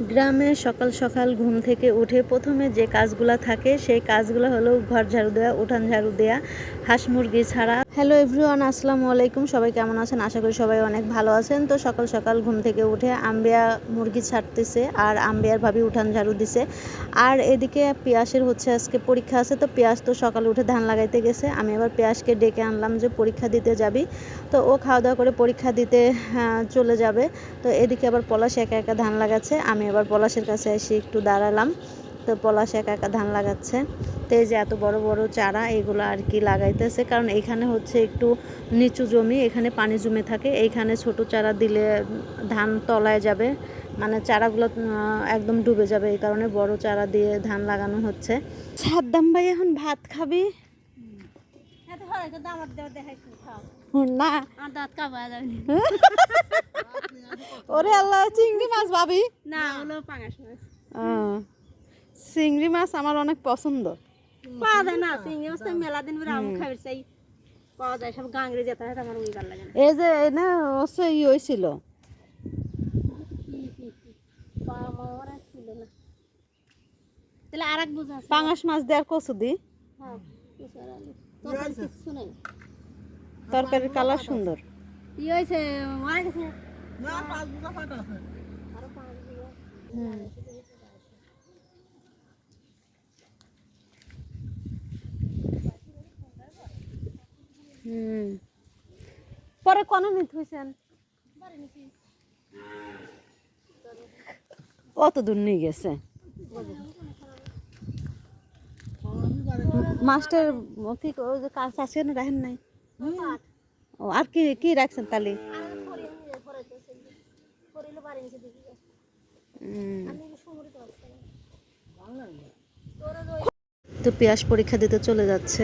গ্রামে সকাল সকাল ঘুম থেকে উঠে প্রথমে যে কাজগুলো থাকে, সেই কাজগুলো হলো ঘর ঝাড়ু দেওয়া, উঠান ঝাড়ু দেওয়া, হাঁস মুরগি ছাড়া। হ্যালো এভরিওয়ান আসসালামু আলাইকুম। সবাই কেমন আছেন? আশা করি সবাই অনেক ভালো আছেন। তো সকাল সকাল ঘুম থেকে উঠে আম্বিয়া মুরগি ছাড়তেছে আর আম্বিয়ার ভাবি উঠান ঝাড়ু দিছে। আর এদিকে পেঁয়াজের হচ্ছে আজকে পরীক্ষা আছে তো পেঁয়াজ তো সকালে উঠে ধান লাগাইতে গেছে। আমি আবার পেঁয়াজকে ডেকে আনলাম যে পরীক্ষা দিতে যাবি। তো ও খাওয়া দাওয়া করে পরীক্ষা দিতে আহ, চলে যাবে। তো এদিকে আবার পলাশ একা একা ধান লাগাচ্ছে। আমি আবার পলাশের কাছে এসে একটু দাঁড়ালাম। তো পলাশ একা একা ধান লাগাচ্ছে। তো এই যে এত বড় বড় চারা এগুলো আর কি লাগাইতেছে। কারণ এখানে হচ্ছে একটু নিচু জমি এখানে পানি জমে থাকে। এইখানে ছোট চারা দিলে ধান তলায় যাবে। মানে চারাগুলো একদম ডুবে যাবে। এই কারণে বড় চারা দিয়ে ধান লাগানো হচ্ছে। সাদ্দাম ভাই এখন ভাত খাবি? হয় না। ওরে আল্লাহ চিংড়ি মাছ ভাবি? না হলো পাঙাশ মাছ। চিংড়ি মাছ আমার অনেক পছন্দ। পাওয়া যায় না চিংড়ি মাছ তো মেলা দিন পরে আমি খাবার চাই। পাওয়া যায় সব গাংরে যেতে হয় আমার ওই ভালো লাগে না। এই যে এই না হচ্ছে ই হয়েছিল তাহলে আর এক বুঝা পাঙাশ মাছ দেওয়ার কচু দি। হ্যাঁ তরকারির কালার সুন্দর। ই হয়েছে মারা গেছে। হুম। পরে কোন নিতে হয়েছেন অত দূর নিয়ে গেছে। মাস্টার কি কাজ আছে রাখেন নাই? ও, আর কি কি রাখছেন তালি হুম। তো পেঁয়াজ পরীক্ষা দিতে চলে যাচ্ছে।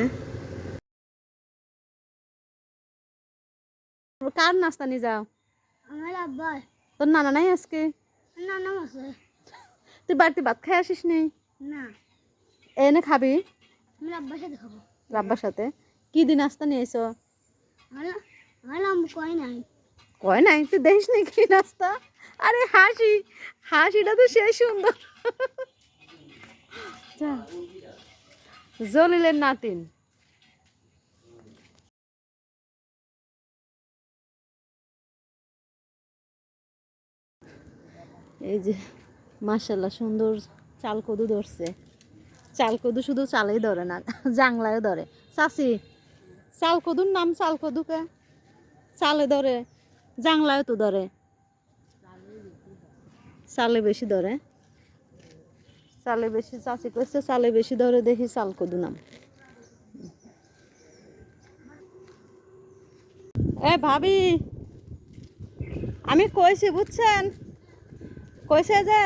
কার নাস্তা নিয়ে যাও? আমার আব্বা তোর নানা নাই আজকে? না নাম আছে তুই বাড়িতে ভাত খাই আসিস নেই না। এনে খাবি? আমি আব্বার সাথে খাব। রাব্বার সাথে? কি দিন নাস্তা নিয়ে এসো কয় নাই। কয় নাই? তুই দেখিস নি কি নাস্তা? আরে হাসি হাসিটা তো সেই সুন্দর। জলিলের নাতিন। এই যে মার্শাল্লাহ সুন্দর চাল কদু ধরছে। চাল কদু শুধু চালেই ধরে না, জাংলায়ও ধরে। চাষি চাল কদুর নাম চাল কদুকে চালে ধরে জাংলায় তো ধরে। চালে বেশি ধরে। চালে বেশি চাষি করছে চালে বেশি ধরে দেখি চাল কদু নাম। এ ভাবি, আমি কইছি বুঝছেন? কইছে যে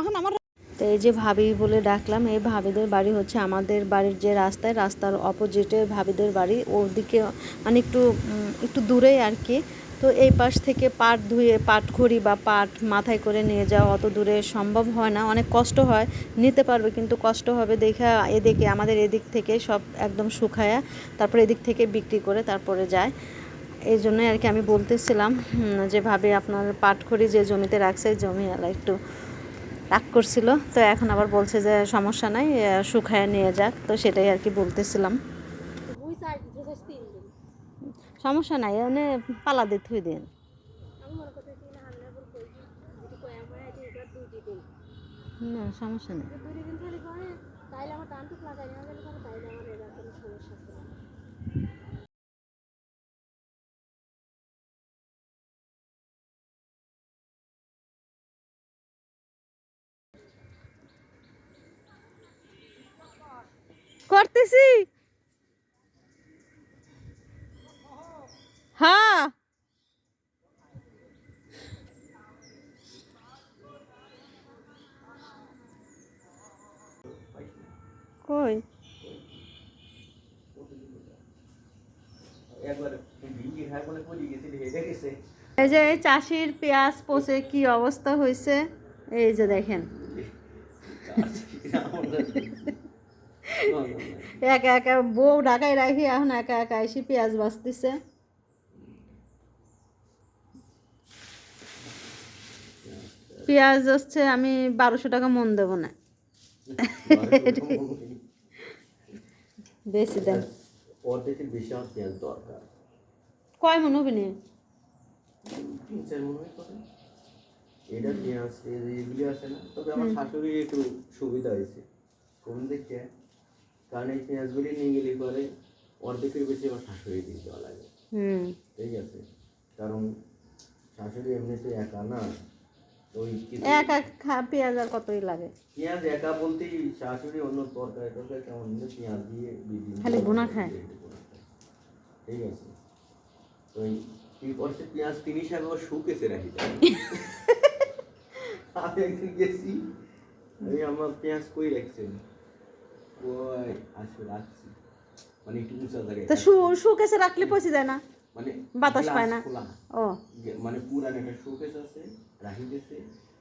এখন আমার তো এই যে ভাবি বলে ডাকলাম, এই ভাবিদের বাড়ি হচ্ছে আমাদের বাড়ির যে রাস্তায়, রাস্তার অপোজিটে ভাবিদের বাড়ি। ওদিকে মানে একটু একটু দূরেই আর কি। তো এই পাশ থেকে পাট ধুয়ে, পাট খড়ি বা পাট মাথায় করে নিয়ে যাওয়া অত দূরে সম্ভব হয় না। অনেক কষ্ট হয়, নিতে পারবে কিন্তু কষ্ট হবে দেখে এদিকে, আমাদের এদিক থেকে সব একদম শুকায়া, তারপরে এদিক থেকে বিক্রি করে তারপরে যায়। এই জন্যই আর কি আমি বলতেছিলাম যেভাবে আপনার পাটখড়ি যে জমিতে রাখছে জমিওয়ালা একটু রাগ করছিল। তো এখন আবার বলছে যে সমস্যা নাই শুকায় নিয়ে যাক। তো সেটাই আর কি বলতেছিলাম। সমস্যা নাই মানে পালা দিয়ে থুই দিন। না হামলা বল কই যদি কই আমার আইতে এটা দুই দিন না সমস্যা নেই দুই দিন খালি করে তাইলে আমার টান টুক লাগাই না গেলে পরে তাইলে আমার এবার কোনো সমস্যা আছে না করতেছি। হ্যাঁ। কই? এই যে এই চাষির পেঁয়াজ পচে কি অবস্থা হয়েছে? এই যে দেখেন। একা একা বউ ঢাকায় রাখি এখন একা একা এসে পেঁয়াজ বাঁচতেছে। পেঁয়াজ হচ্ছে আমি বারোশো টাকা মন দেবো না। বেশি দেন। কয় মন হবে নি এটা পেঁয়াজ এইগুলি আছে না। তবে আমার শাশুড়ি একটু সুবিধা হয়েছে। কোন দিকে কারণ এই পেঁয়াজগুলি নিয়ে গেলে পরে অর্ধেকের বেশি আমার শাশুড়ি দিয়ে দেওয়া লাগে। ঠিক আছে? কারণ শাশুড়ি এমনিতে একা না ওই এক পেঁয়াজ আর কতই লাগে? পেঁয়াজ একা বলতেই শাশুড়ি অন্য তরকারি টরকারি কেমন দিয়ে পেঁয়াজ দিয়ে খালি ভুনা খায়? ঠিক আছে? করছে পেঁয়াজ শুকেছে রাখি। আমি একদিন গেছি আমি আমার পেঁয়াজ কই রাখছেন? ওই আসলে রাখছি। মানে একটু উঁচা জায়গায় তা শু শুকেছে রাখলে পচে যায় না? মানে বাতাস পায় না। ও। মানে পুরান একটা শোকেস আছে রাখি দিয়েছে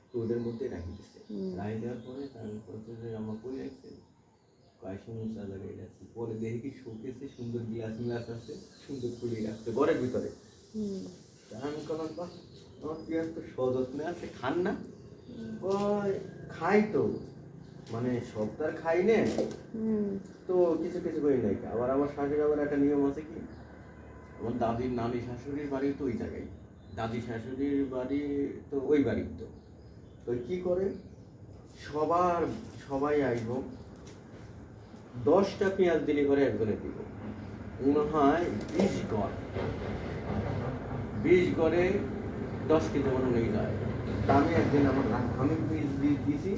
তো ওদের মধ্যে রাখি দিয়েছে রাখি দেওয়ার পরে তারপর আমার কই রাখছে কয় সমস্যা লাগাই রাখছি। পরে দেখি কি শোকেসে সুন্দর গ্লাস গ্লাস আছে সুন্দর খুলে রাখছে ঘরের ভিতরে। আমি কলাম বাহ আমার তো সযত্নে আছে? খান না? ওই খাই তো। মানে সব তো আর খাই না। তো কিছু কিছু করি নাই। আবার আমার শাশুড়ি আবার একটা নিয়ম আছে কি? আমার দাদির নানি শাশুড়ির বাড়ি তো ওই জায়গায়। দাদি শাশুড়ির বাড়ি তো ওই বাড়ি তো। তো কি করে? সবার সবাই আসব দশটা পেঁয়াজ দিলে করে একজনে দিব। মনে হয় বিশ গড়। বিশ গড়ে দশ কেজি মনে নেই যায়। তা আমি একদিন আমার আমি পিস দিয়েছি